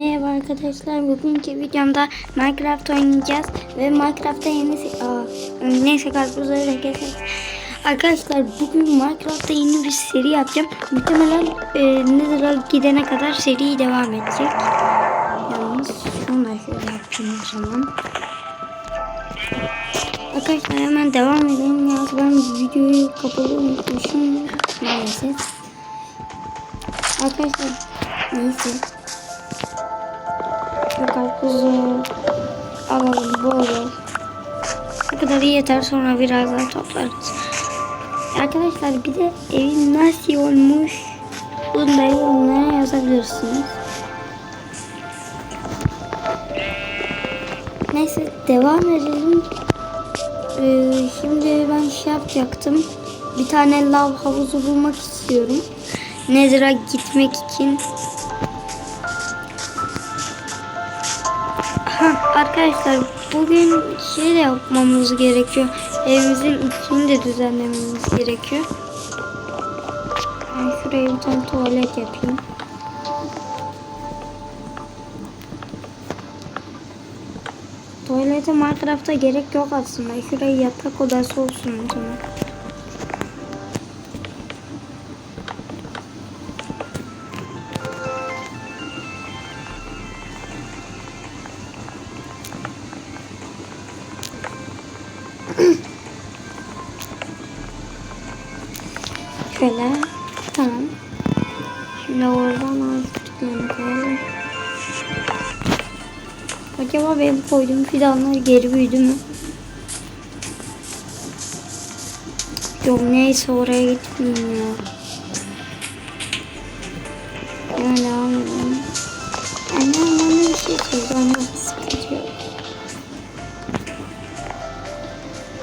Merhaba arkadaşlar. Bugünkü videomda Minecraft oynayacağız ve Minecraft'ta yeni Aa, neyse karpuzları da keseriz. Arkadaşlar bugün Minecraft'ta yeni bir seri yapacağım. Muhtemelen e, Nether'a gidene kadar seri devam edecek. Yalnız şunu da şöyle yapayım o zaman. Arkadaşlar hemen devam edelim. Yalnız ben videoyu kapalı unutmuşum maalesef. Arkadaşlar neyse. Şu karpuzu alalım bol. Bu kadar yeter sonra biraz daha toplarız. Arkadaşlar bir de evin nasıl olmuş bunu da yorumlara yazabilirsiniz. Neyse devam edelim. Ee, şimdi ben şey yapacaktım. Bir tane lav havuzu bulmak istiyorum. Nether'a gitmek için arkadaşlar bugün şey de yapmamız gerekiyor. Evimizin içini de düzenlememiz gerekiyor. Ben şuraya bir tane tuvalet yapayım. Tuvalete Minecraft'a gerek yok aslında. Şuraya yatak odası olsun o zaman. Şöyle. Tamam. Şimdi oradan ağaçlıklarını koyalım. Acaba benim koyduğum fidanlar geri büyüdü mü? Yok neyse oraya gitmeyeyim ya. Hemen devam edelim. Annem bana bir şey söyledi ama sıkıntı yok.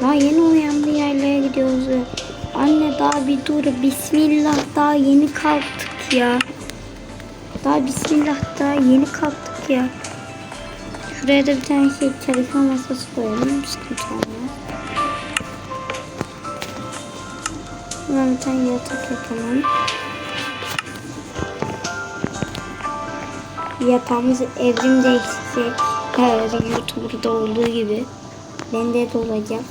Daha yeni uyandı yerlere gidiyoruz. Daha bir dur. Bismillah daha yeni kalktık ya. Daha bismillah daha yeni kalktık ya. Şuraya da bir tane şey çalışma masası koyalım. Sıkıntı olmaz. Şuradan bir tane yatak yapalım. Yatağımız evrim değişecek. Her YouTuber'da olduğu gibi. Bende de olacak.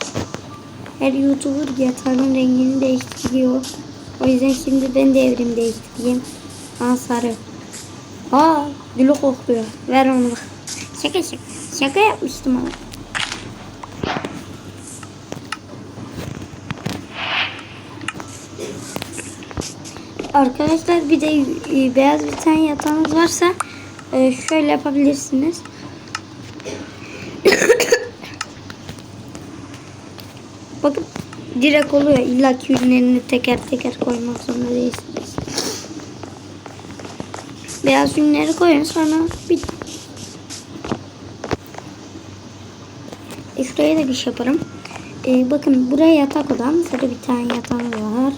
Her YouTuber yatağının rengini değiştiriyor. O yüzden şimdi ben de evrim değiştireyim. Aa sarı. Aa gülü kokuyor. Ver onu. Şaka şaka. Şaka yapmıştım ama. Arkadaşlar bir de e, beyaz bir tane yatağınız varsa e, şöyle yapabilirsiniz. Bakın direkt oluyor. İlla ki ürünlerini teker teker koymak zorunda değilsiniz. Beyaz ürünleri koyun sonra bit. E şuraya da bir şey yaparım. E, bakın buraya yatak odam. Şurada bir tane yatağım var.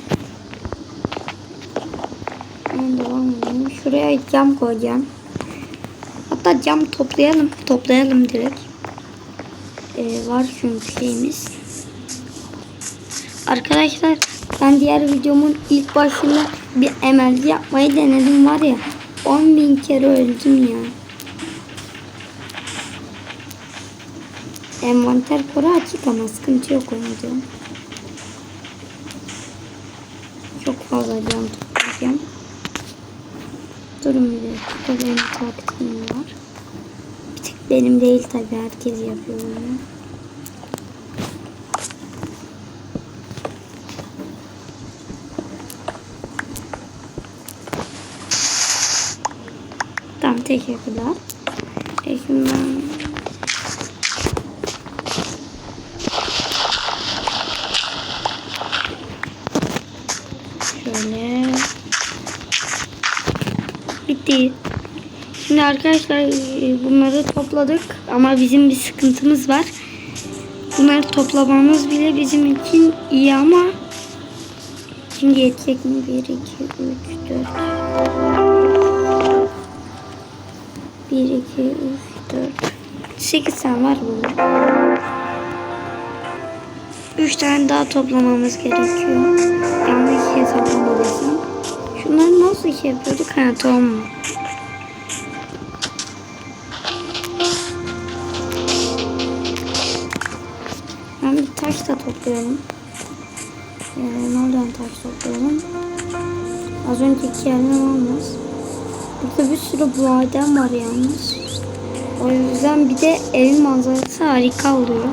Şuraya cam koyacağım. Hatta cam toplayalım. Toplayalım direkt. E, var çünkü şeyimiz. Arkadaşlar ben diğer videomun ilk başında bir MLG yapmayı denedim var ya 10 bin kere öldüm ya. Envanter koru açık ama sıkıntı yok oyunda. Çok fazla can toplayacağım. Durun bir dakika benim taktiğim var. Bir tek benim değil tabi herkes yapıyor bunu. Tamam teşekkürler. E şimdi ben... Şöyle. Bitti. Şimdi arkadaşlar e, bunları topladık ama bizim bir sıkıntımız var. Bunları toplamamız bile bizim için iyi ama şimdi yetecek mi? 1, 2, 3, 4 1, 2, 3, 4, 8 tane var burada. 3 tane daha toplamamız gerekiyor. Yanlış ikiye toplamalısın. Şunları nasıl iki yapıyorduk? Ha tamam. Ben bir taş da topluyorum. Yani nereden taş topluyorum? Az önceki yerden olmaz. Burada bir sürü maden var yalnız. O yüzden bir de evin manzarası harika oluyor.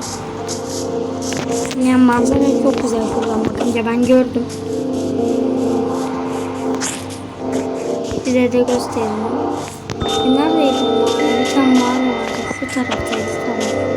Yani manzara çok güzel buradan bakınca ben gördüm. Size de göstereyim. E, Neredeydi? Bir tane mağara vardı. Şu taraftaydı. Tamam.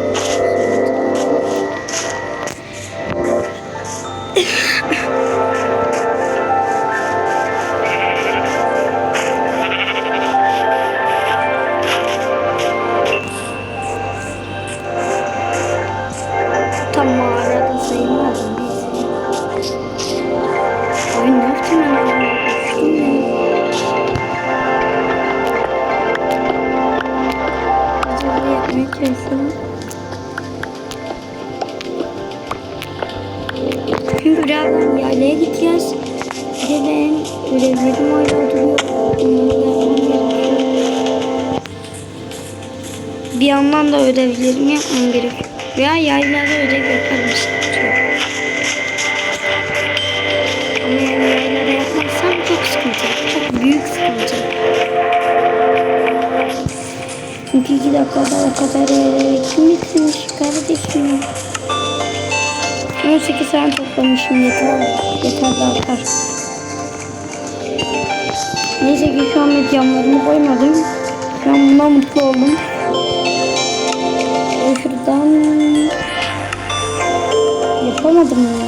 Çünkü birazdan yaylaya gideceğiz. Bir de benim görevlerim hala duruyor. Bunları da yapmam gerekiyor. Bir yandan da ödevlerimi yapmam gerekiyor. Veya yaylarda ödev yaparım yok. Ama yani yaylarda yapmazsam çok sıkıntı. Çok büyük sıkıntı. Çünkü iki dakikada o kadar ee, kim bitirmiş kardeşim. 18 tane toplamışım yeter. Yeter de artar. Neyse ki şu anda camlarımı koymadım. Şu an buna mutlu oldum. Ee, Şuradan yapamadım ya.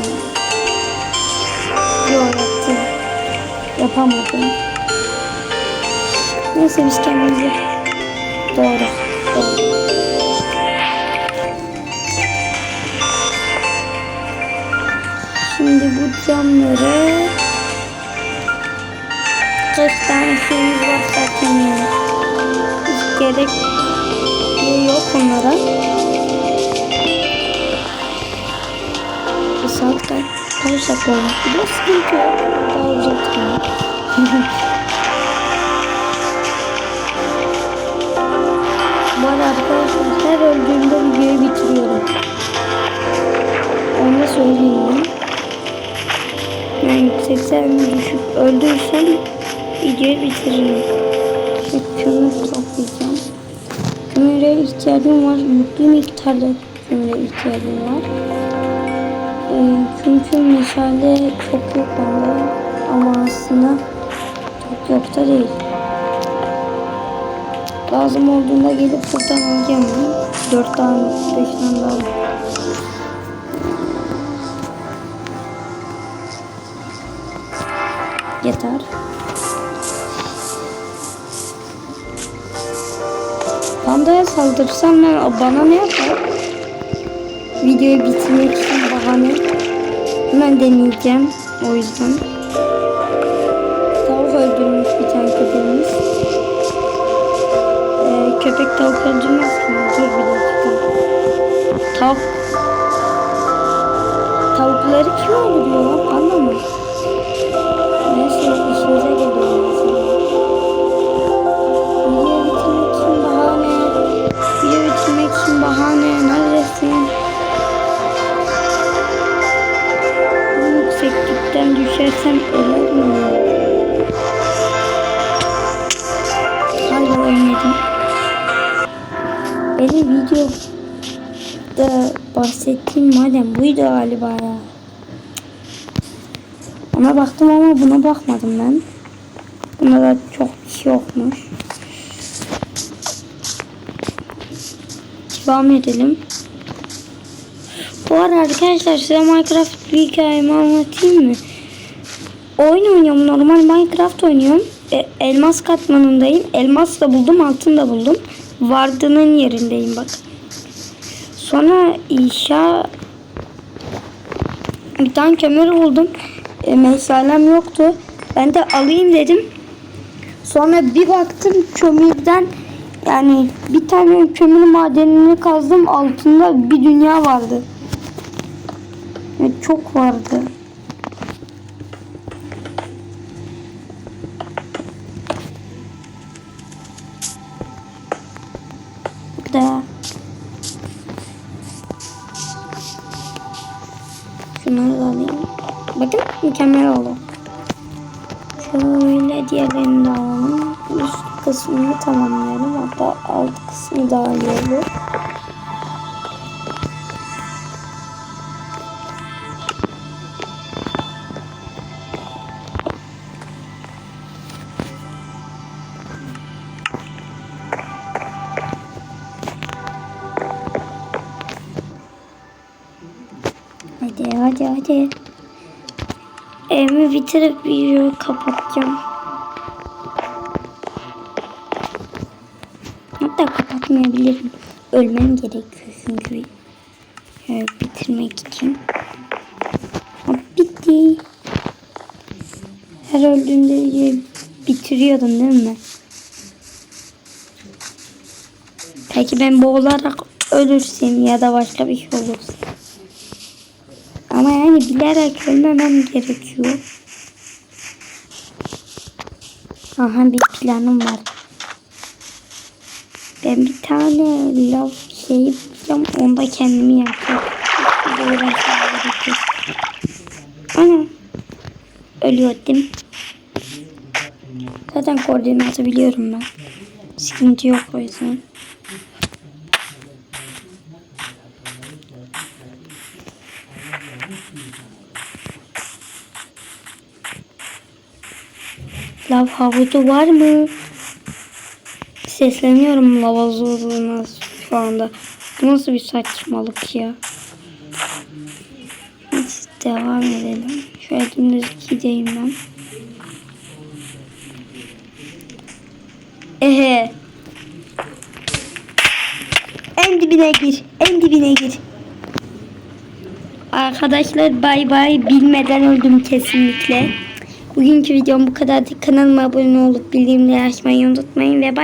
Yok yaptım. Yapamadım. Neyse biz kendimizi. Doğru. Şimdi bu camları 40 tane şeyimiz var zaten. Hiç gerek yok onlara. Bir saat kaç? Kaç olmuş? Biraz sıkıntı yok. Daha uzatma. Bu arada arkadaşlar her öldüğümde videoyu bitiriyorum. Onu da söyleyeyim 80 düşüp öldüysem videoyu bitiririm. Kömür toplayacağım. Kömüre ihtiyacım var. Yüklü miktarda kömüre ihtiyacım var. Ee, çünkü meşale çok yok bende. Ama aslında çok yok da değil. Lazım olduğunda gelip buradan alacağım ben. 4 tane, 5 tane daha Yeter. Pandaya saldırsam ben bana ne yapar? Videoyu bitirmek için bahane. Hemen deneyeceğim. O yüzden. Tavuk öldürmüş bir tane köpeğimiz. Ee, köpek tavuk öldürmez ki. Dur bir dakika. Tavuk. Tavukları kim öldürüyor lan? Bahsettiğim madem buydu galiba ya. Ona baktım ama buna bakmadım ben. Buna da çok bir şey yokmuş. Devam edelim. Bu arada arkadaşlar size Minecraft bir hikayemi anlatayım mı? Oyun oynuyorum. Normal Minecraft oynuyorum. E, elmas katmanındayım. Elmas da buldum. Altın da buldum. Vardığının yerindeyim bak. Sonra inşa bir tane kömür buldum. E, meşalem yoktu. Ben de alayım dedim. Sonra bir baktım kömürden yani bir tane kömür madenini kazdım altında bir dünya vardı. Yani çok vardı. Mükemmel oldu. Şöyle diğerlerini de alalım. Üst kısmını tamamlayalım. Hatta alt kısmı iyi olur. Hadi hadi hadi. Evimi bitirip videoyu kapatacağım. Hatta kapatmayabilirim. Ölmem gerekiyor çünkü. Şöyle bitirmek için. Bitti. Her öldüğünde videoyu bitiriyordum değil mi? Peki ben boğularak ölürsem ya da başka bir şey olursa. Ama yani bilerek ölmemem gerekiyor. Aha bir planım var. Ben bir tane lav şeyi bulacağım. Onda kendimi gerekiyor. Ana. Ölüyordum. Zaten koordinatı biliyorum ben. Sıkıntı yok o yüzden. Lav havuzu var mı? Sesleniyorum lav havuzuna şu anda. Bu nasıl bir saçmalık ya? Devam edelim. Şöyle dümdüz gideyim ben. Ehe. En dibine gir. En dibine gir. Arkadaşlar bay bay bilmeden öldüm kesinlikle. Bugünkü videom bu kadar. Kanalıma abone olup bildirimleri açmayı unutmayın ve bay bay.